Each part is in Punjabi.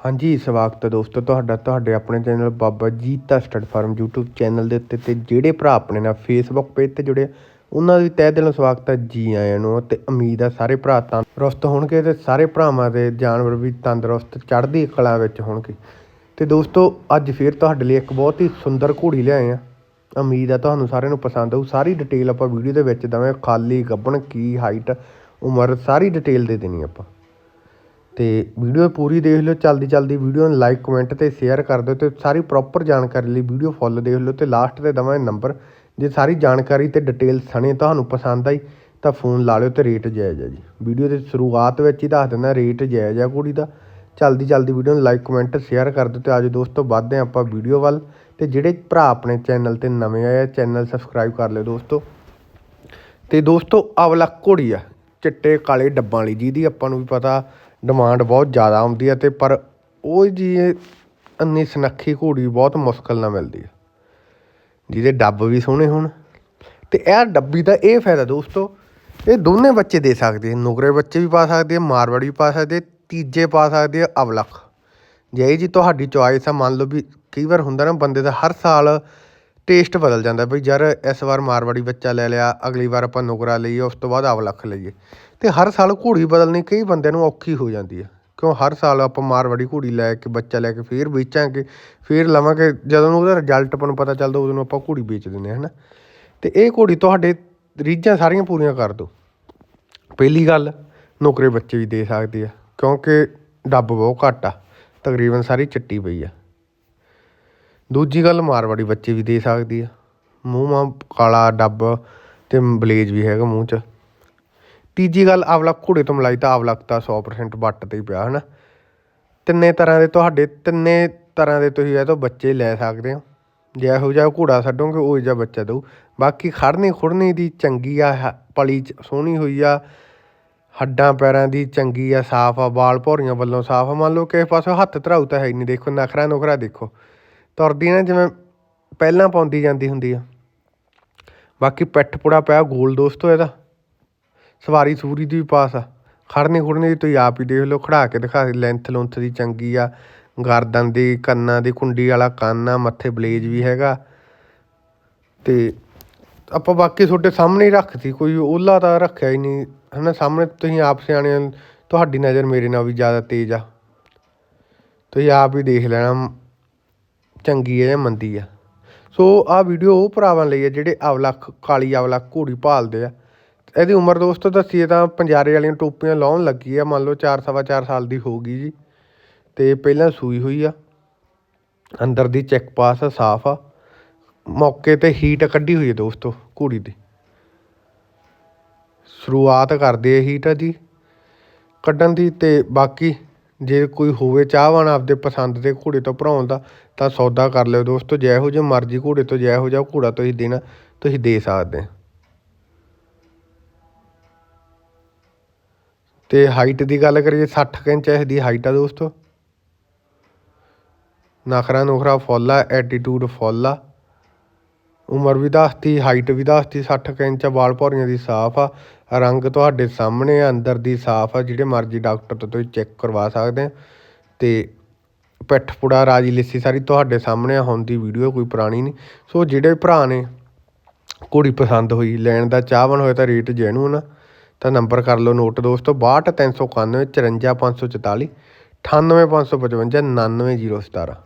ਹਾਂਜੀ, ਸਵਾਗਤ ਹੈ ਦੋਸਤੋ ਤੁਹਾਡਾ, ਤੁਹਾਡੇ ਆਪਣੇ channel Baba Jeeta stud farm YouTube channel ਦੇ ਉੱਤੇ ਤੇ ਜਿਹੜੇ ਭਰਾ ਆਪਣੇ ਨਾਲ Facebook ਪੇਜ ਤੇ ਜੁੜੇ, ਉਹਨਾਂ ਦਾ ਵੀ ਤਹਿ ਦਿਲੋਂ ਸਵਾਗਤ ਹੈ ਜੀ ਆਇਆਂ ਨੂੰ ਤੇ ਉਮੀਦ ਆ ਸਾਰੇ ਭਰਾ ਤੰਦਰੁਸਤ ਹੋਣਗੇ ਤੇ ਸਾਰੇ ਭਰਾਵਾਂ ਦੇ ਜਾਨਵਰ ਵੀ ਤੰਦਰੁਸਤ ਚੜ੍ਹਦੀ ਕਲਾ ਵਿੱਚ ਹੋਣਗੇ। ਤੇ ਦੋਸਤੋ, ਅੱਜ ਫੇਰ ਤੁਹਾਡੇ ਲਈ ਇੱਕ ਬਹੁਤ ਹੀ ਸੁੰਦਰ ਘੋੜੀ ਲਿਆਏ ਆ ਉਮੀਦ ਆ ਤੁਹਾਨੂੰ ਸਾਰਿਆਂ ਨੂੰ ਪਸੰਦ ਆਊ। ਸਾਰੀ ਡਿਟੇਲ ਆਪਾਂ ਵੀਡੀਓ ਦੇ ਵਿੱਚ ਦਵੇਂ ਖਾਲੀ ਗੱਭਣ ਕੀ ਹਾਈਟ ਉਮਰ, ਸਾਰੀ ਡਿਟੇਲ ਦੇ ਦੇਣੀ ਆਪਾਂ। ਅਤੇ ਵੀਡੀਓ ਪੂਰੀ ਦੇਖ ਲਿਓ, ਚਲਦੀ ਚਲਦੀ ਵੀਡੀਓ ਨੂੰ ਲਾਈਕ ਕਮੈਂਟ ਅਤੇ ਸ਼ੇਅਰ ਕਰ ਦਿਓ ਅਤੇ ਸਾਰੀ ਪ੍ਰੋਪਰ ਜਾਣਕਾਰੀ ਲਈ ਵੀਡੀਓ ਫੁੱਲ ਦੇਖ ਲਿਓ ਅਤੇ ਲਾਸਟ ਤੇ ਦਵਾਂਗੇ ਨੰਬਰ ਜੇ ਸਾਰੀ ਜਾਣਕਾਰੀ ਅਤੇ ਡਿਟੇਲ ਸਣੇ ਤੁਹਾਨੂੰ ਪਸੰਦ ਆਈ ਤਾਂ ਫੋਨ ਲਾ ਲਿਓ ਅਤੇ ਰੇਟ ਜਾਇਜ਼ ਹੈ ਜੀ। ਵੀਡੀਓ ਦੇ ਸ਼ੁਰੂਆਤ ਵਿੱਚ ਹੀ ਦੱਸ ਦਿੰਦਾ ਰੇਟ ਜਾਇਜ਼ ਹੈ ਕੁੜੀ ਦਾ। ਚਲਦੀ ਚਲਦੀ ਵੀਡੀਓ ਨੂੰ ਲਾਈਕ ਕਮੈਂਟ ਸ਼ੇਅਰ ਕਰ ਦਿਓ ਅਤੇ ਆਜੋ ਦੋਸਤੋ ਵੱਧਦੇ ਹਾਂ ਆਪਾਂ ਵੀਡੀਓ ਵੱਲ। ਅਤੇ ਜਿਹੜੇ ਭਰਾ ਆਪਣੇ ਚੈਨਲ ਤੇ ਨਵੇਂ ਆਏ ਆ ਚੈਨਲ ਸਬਸਕ੍ਰਾਈਬ ਕਰ ਲਿਓ ਦੋਸਤੋ। ਅਤੇ ਦੋਸਤੋ ਅਵਲਾ ਘੋੜੀ ਆ, ਚਿੱਟੇ ਕਾਲੇ ਡੱਬਾਂ ਵਾਲੀ ਜਿਹਦੀ ਆਪਾਂ ਨੂੰ ਵੀ ਪਤਾ ਡਿਮਾਂਡ ਬਹੁਤ ਜ਼ਿਆਦਾ ਆਉਂਦੀ ਹੈ ਅਤੇ ਪਰ ਉਹ ਜੀ ਇੰਨੀ ਸੁਨੱਖੀ ਘੋੜੀ ਬਹੁਤ ਮੁਸ਼ਕਲ ਨਾਲ ਮਿਲਦੀ ਹੈ। ਜਿਹਦੇ ਡੱਬ ਵੀ ਸੋਹਣੇ ਹੋਣ ਅਤੇ ਇਹ ਡੱਬੀ ਦਾ ਇਹ ਫਾਇਦਾ ਦੋਸਤੋ, ਇਹ ਦੋਨੇ ਬੱਚੇ ਦੇ ਸਕਦੇ ਆ। ਨੁਕਰੇ ਬੱਚੇ ਵੀ ਪਾ ਸਕਦੇ ਆ, ਮਾਰਵਾੜੀ ਵੀ ਪਾ ਸਕਦੇ ਤੀਜੇ ਪਾ ਸਕਦੇ ਆ, ਅਵਲਖ। ਜੇ ਜੀ ਤੁਹਾਡੀ ਚੁਆਇਸ ਆ, ਮੰਨ ਲਓ ਵੀ ਕਈ ਵਾਰ ਹੁੰਦਾ ਨਾ ਬੰਦੇ ਦਾ ਹਰ ਸਾਲ ਟੇਸਟ ਬਦਲ ਜਾਂਦਾ ਬਈ ਯਾਰ ਇਸ ਵਾਰ ਮਾਰਵਾੜੀ ਬੱਚਾ ਲੈ ਲਿਆ, ਅਗਲੀ ਵਾਰ ਆਪਾਂ ਨੁਕਰਾ ਲਈਏ, ਉਸ ਤੋਂ ਬਾਅਦ ਅਵਲਖ ਲਈਏ। ਤੇ ਹਰ ਸਾਲ ਘੋੜੀ ਬਦਲਣੀ ਕਈ ਬੰਦਿਆਂ ਨੂੰ ਔਖੀ ਹੋ ਜਾਂਦੀ ਆ ਕਿਉਂ? ਹਰ ਸਾਲ ਆਪਾਂ ਮਾਰਵਾੜੀ ਘੋੜੀ ਲੈ ਕੇ, ਬੱਚਾ ਲੈ ਕੇ ਫਿਰ ਵੇਚਾਂਗੇ, ਫਿਰ ਲਵਾਂਗੇ। ਜਦੋਂ ਉਹਦਾ ਰਿਜ਼ਲਟ ਆਪਾਂ ਨੂੰ ਪਤਾ ਚੱਲਦਾ, ਉਦੋਂ ਨੂੰ ਆਪਾਂ ਘੋੜੀ ਵੇਚ ਦਿੰਦੇ ਹਾਂ, ਹਨਾ? ਤੇ ਇਹ ਘੋੜੀ ਤੁਹਾਡੇ ਰੀਝਾਂ ਸਾਰੀਆਂ ਪੂਰੀਆਂ ਕਰ ਦੋ ਪਹਿਲੀ ਗੱਲ, ਨੌਕਰੇ ਬੱਚੇ ਵੀ ਦੇ ਸਕਦੇ ਆ, ਕਿਉਂਕਿ ਡੱਬ ਬਹੁਤ ਘੱਟ ਆ, ਤਕਰੀਬਨ ਸਾਰੀ ਚਿੱਟੀ ਪਈ ਆ। ਦੂਜੀ ਗੱਲ, ਮਾਰਵਾੜੀ ਬੱਚੇ ਵੀ ਦੇ ਸਕਦੀ ਆ। ਮੂੰਹ ਮਾ ਕਾਲਾ ਡੱਬ ਤੇ ਬਲੇਜ ਵੀ ਹੈਗਾ ਮੂੰਹ 'ਚ। ਤੀਜੀ ਗੱਲ, ਆਵਲਾ ਘੋੜੇ ਤੋਂ ਮਲਾਈ ਤਾਂ ਆਵਲਕ ਤਾਂ 100% ਵੱਟ ਤੇ ਹੀ ਪਿਆ, ਹਨਾ? ਤਿੰਨੇ ਤਰ੍ਹਾਂ ਦੇ ਤੁਹਾਡੇ, ਤਿੰਨੇ ਤਰ੍ਹਾਂ ਦੇ ਤੁਸੀਂ ਇਹ ਤੋਂ ਬੱਚੇ ਲੈ ਸਕਦੇ ਹੋ। ਜੇ ਇਹੋ ਜਿਹਾ ਘੋੜਾ ਛੱਡੋਗੇ, ਉਹ ਜਿਹਾ ਬੱਚਾ ਦਊ। ਬਾਕੀ ਖੜਨੀ ਖੁੜਨੀ ਦੀ ਚੰਗੀ ਆ ਪਲੀ ਚ ਸੋਹਣੀ ਹੋਈ ਆ। ਹੱਡਾਂ ਪੈਰਾਂ ਦੀ ਚੰਗੀ ਆ, ਸਾਫ਼ ਆ, ਵਾਲ ਭੌਰੀਆਂ ਵੱਲੋਂ ਸਾਫ਼ ਆ। ਮੰਨ ਲਓ ਕਿਸੇ ਪਾਸੋਂ ਹੱਥ ਧਰਾਉ ਤਾਂ ਹੈ ਹੀ ਨਹੀਂ, ਦੇਖੋ, ਨਖਰਾ ਨੁਖਰਾ ਦੇਖੋ। ਤੁਰਦੀ ਨਾ ਜਿਵੇਂ ਪਹਿਲਾਂ ਪਾਉਂਦੀ ਜਾਂਦੀ ਹੁੰਦੀ ਆ। ਬਾਕੀ ਪਿੱਠ ਪੁੜਾ ਪਿਆ, ਗੋਲ ਦੋਸਤੋ ਇਹਦਾ। ਸਵਾਰੀ ਸਵੂਰੀ ਦੀ ਵੀ ਪਾਸ ਆ। ਖੜ੍ਹਨੇ ਖੁੜਨੀ ਦੀ ਤੁਸੀਂ ਆਪ ਹੀ ਦੇਖ ਲਓ ਖੜਾ ਕੇ ਦਿਖਾ ਲੈਂਥ ਲੁੰਥ ਦੀ ਚੰਗੀ ਆ। ਗਰਦਨ ਦੀ ਕੰਨਾਂ ਦੀ ਕੁੰਡੀ ਵਾਲਾ ਕੰਨ ਆ ਮੱਥੇ ਬਲੇਜ ਵੀ ਹੈਗਾ। ਤੇ ਆਪਾਂ ਬਾਕੀ ਤੁਹਾਡੇ ਸਾਹਮਣੇ ਹੀ ਰੱਖਤੀ ਕੋਈ ਉਹਲਾ ਤਾਂ ਰੱਖਿਆ ਹੀ ਨਹੀਂ। ਹਨਾ ਸਾਹਮਣੇ ਤੁਸੀਂ ਆਪ ਸਿਆਣੇ ਹੋ, ਤੁਹਾਡੀ ਨਜ਼ਰ ਮੇਰੇ ਨਾਲ ਵੀ ਜ਼ਿਆਦਾ ਤੇਜ਼ ਆ। ਤੁਸੀਂ ਆਪ ਹੀ ਦੇਖ ਲੈਣਾ ਚੰਗੀ ਹੈ ਜਾਂ ਮੰਦੀ ਆ। ਸੋ ਆਹ ਵੀਡੀਓ ਉਹ ਭਰਾਵਾਂ ਲਈ ਹੈ ਜਿਹੜੇ ਅਵਲਖ ਕਾਲੀ ਅਵਲਖ ਘੋੜੀ ਭਾਲਦੇ ਆ। ਇਹਦੀ ਉਮਰ ਦੋਸਤੋ ਦੱਸੀਏ ਤਾਂ ਪੰਜਾਰੇ ਵਾਲੀਆਂ ਟੋਪੀਆਂ ਲਾਉਣ ਲੱਗੀ ਆ, ਮੰਨ ਲਓ 4 ਸਵਾ ਚਾਰ ਸਾਲ ਦੀ ਹੋ ਗਈ ਜੀ। ਤੇ ਪਹਿਲਾਂ ਸੂਈ ਹੋਈ ਆ। ਅੰਦਰ ਦੀ ਚੈੱਕ ਪਾਸ ਸਾਫ਼ ਆ। ਮੌਕੇ ਤੇ ਹੀਟ ਕੱਢੀ ਹੋਈ ਹੈ ਦੋਸਤੋ, ਘੋੜੀ ਦੀ। ਸ਼ੁਰੂਆਤ ਕਰਦੇ ਆ ਹੀਟ ਦੀ ਕੱਢਣ ਦੀ ਤੇ ਬਾਕੀ ਜੇ ਕੋਈ ਹੋਵੇ ਚਾਹਵਾਨ ਆਪਦੇ ਪਸੰਦ ਦੇ ਘੋੜੇ ਤੋਂ ਭਰਾਉਣ ਦਾ, ਤਾਂ ਸੌਦਾ ਕਰ ਲਿਓ ਦੋਸਤੋ, ਜਿਹੋ ਜਿਹੇ ਮਰਜ਼ੀ ਘੋੜੇ ਤੋਂ, ਜਿਹੋ ਜਿਹਾ ਘੋੜਾ ਤੁਸੀਂ ਦੇਣਾ, ਤੁਸੀਂ ਦੇ ਸਕਦੇ ਆ। ਤੇ ਹਾਈਟ ਦੀ ਗੱਲ ਕਰੀਏ 60 ਕੁ ਇੰਚ ਇਹਦੀ ਹਾਈਟ ਆ ਦੋਸਤੋ। ਨਖਰਾ ਨੁਖਰਾ ਫੁੱਲ ਆ ਐਟੀਟਿਊਡ ਫੁੱਲ ਆ। ਉਮਰ ਵੀ ਦੱਸਤੀ ਹਾਈਟ ਵੀ ਦੱਸਤੀ 60 ਕੁ ਇੰਚ ਵਾਲ ਭੌਰੀਆਂ ਦੀ ਸਾਫ਼ ਆ। ਰੰਗ ਤੁਹਾਡੇ ਸਾਹਮਣੇ ਆ ਅੰਦਰ ਦੀ ਸਾਫ਼ ਆ ਜਿਹੜੇ ਮਰਜ਼ੀ ਡਾਕਟਰ ਤੋਂ ਤੁਸੀਂ ਚੈੱਕ ਕਰਵਾ ਸਕਦੇ ਆ। ਤੇ ਪਿੱਠ ਪੁੜਾ ਰਾਜੀ ਲਿੱਸੀ ਸਾਰੀ ਤੁਹਾਡੇ ਸਾਹਮਣੇ ਆ, ਹੁਣ ਦੀ ਵੀਡੀਓ ਕੋਈ ਪੁਰਾਣੀ ਨਹੀਂ। ਸੋ ਜਿਹੜੇ ਭਰਾ ਨੇ ਘੋੜੀ ਪਸੰਦ ਹੋਈ ਲੈਣ ਦਾ ਚਾਹਵਨ ਹੋਇਆ ਤਾਂ ਰੇਟ ਜੈਨੂਨ ਆ। ਤਾਂ ਨੰਬਰ ਕਰ ਲਓ ਨੋਟ ਦੋਸਤੋ 62391 54544 98555 99017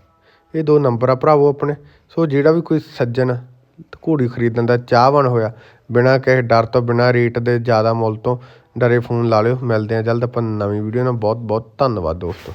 ਇਹ ਦੋ ਨੰਬਰ ਆ ਭਰਾਵੋ ਆਪਣੇ। ਸੋ ਜਿਹੜਾ ਵੀ ਕੋਈ ਸੱਜਣ ਘੋੜੀ ਖਰੀਦਣ ਦਾ ਚਾਹਵਾਨ ਹੋਇਆ, ਬਿਨਾਂ ਕਿਸੇ ਡਰ ਤੋਂ, ਬਿਨਾਂ ਰੇਟ ਦੇ ਜ਼ਿਆਦਾ ਮੁੱਲ ਤੋਂ ਡਰੇ ਫੋਨ ਲਾ ਲਿਓ। ਮਿਲਦੇ ਆ ਜਲਦ ਆਪਾਂ ਨਵੀਂ ਵੀਡੀਓ ਨਾਲ। ਬਹੁਤ ਬਹੁਤ ਧੰਨਵਾਦ ਦੋਸਤੋ।